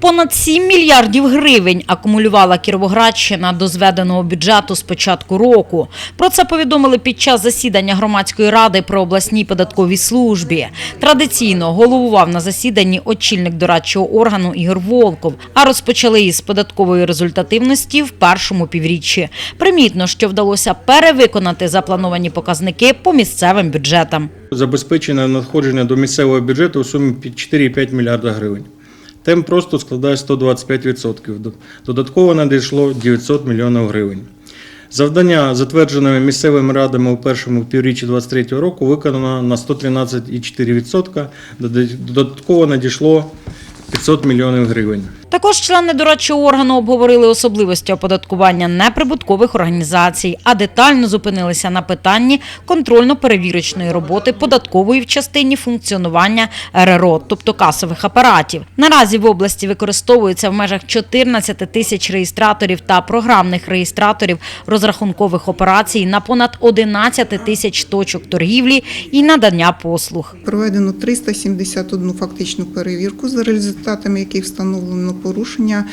Понад 7 мільярдів гривень акумулювала Кіровоградщина до зведеного бюджету з початку року. Про це повідомили під час засідання громадської ради при обласній податковій службі. Традиційно головував на засіданні очільник дорадчого органу Ігор Волков. А розпочали із податкової результативності в першому півріччі. Примітно, що вдалося перевиконати заплановані показники по місцевим бюджетам. Забезпечено надходження до місцевого бюджету у сумі під 4,5 мільярда гривень. Темп просто складає 125%. Додатково надійшло 900 мільйонів гривень. Завдання, затвердженими місцевими радами у першому півріччі 2023 року, виконано на 113,4%. Дода- Додатково надійшло 500 мільйонів гривень. Також члени дорадчого органу обговорили особливості оподаткування неприбуткових організацій, а детально зупинилися на питанні контрольно-перевірочної роботи податкової в частині функціонування РРО, тобто касових апаратів. Наразі в області використовується в межах 14 тисяч реєстраторів та програмних реєстраторів розрахункових операцій на понад 11 тисяч точок торгівлі і надання послуг. Проведено 371 фактичну перевірку, за результатами яких встановлено порушення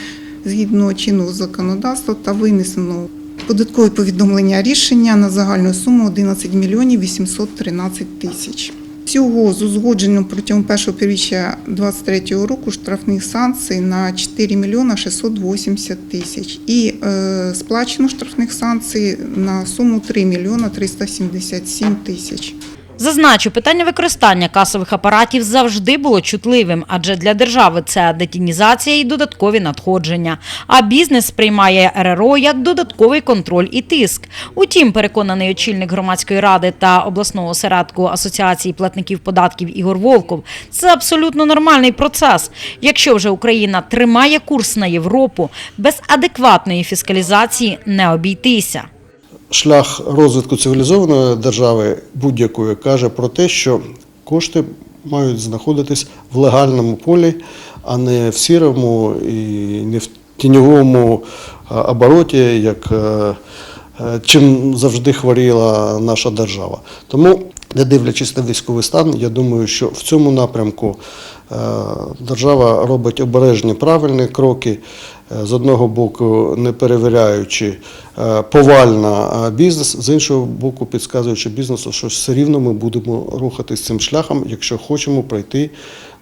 згідно чинного законодавства та винесено податкове повідомлення рішення на загальну суму 11 мільйонів 813 тисяч. Всього з узгодженням протягом першого півріччя 2023 року штрафних санкцій на 4 мільйона 680 тисяч і е, сплачено штрафних санкцій на суму 3 мільйона 377 тисяч. Зазначу, питання використання касових апаратів завжди було чутливим, адже для держави це детінізація і додаткові надходження. А бізнес сприймає РРО як додатковий контроль і тиск. Утім, переконаний очільник громадської ради та обласного осередку Асоціації платників податків Ігор Волков, це абсолютно нормальний процес. Якщо вже Україна тримає курс на Європу, без адекватної фіскалізації не обійтися. Шлях розвитку цивілізованої держави будь-якої каже про те, що кошти мають знаходитись в легальному полі, а не в сірому і не в тіньовому обороті, як е, е, чим завжди хворіла наша держава. Тому, не дивлячись на військовий стан, я думаю, що в цьому напрямку е, держава робить обережні правильні кроки. Е, З одного боку, не перевіряючи е, повально е, бізнес, з іншого боку, підказуючи бізнесу, що все рівно ми будемо рухатись цим шляхом, якщо хочемо прийти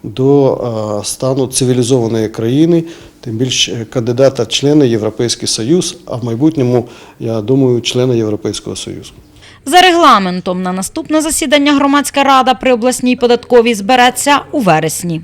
до стану цивілізованої країни, тим більше кандидата члени Європейський Союз, а в майбутньому, я думаю, члени Європейського Союзу. За регламентом на наступне засідання громадська рада при обласній податковій збереться у вересні.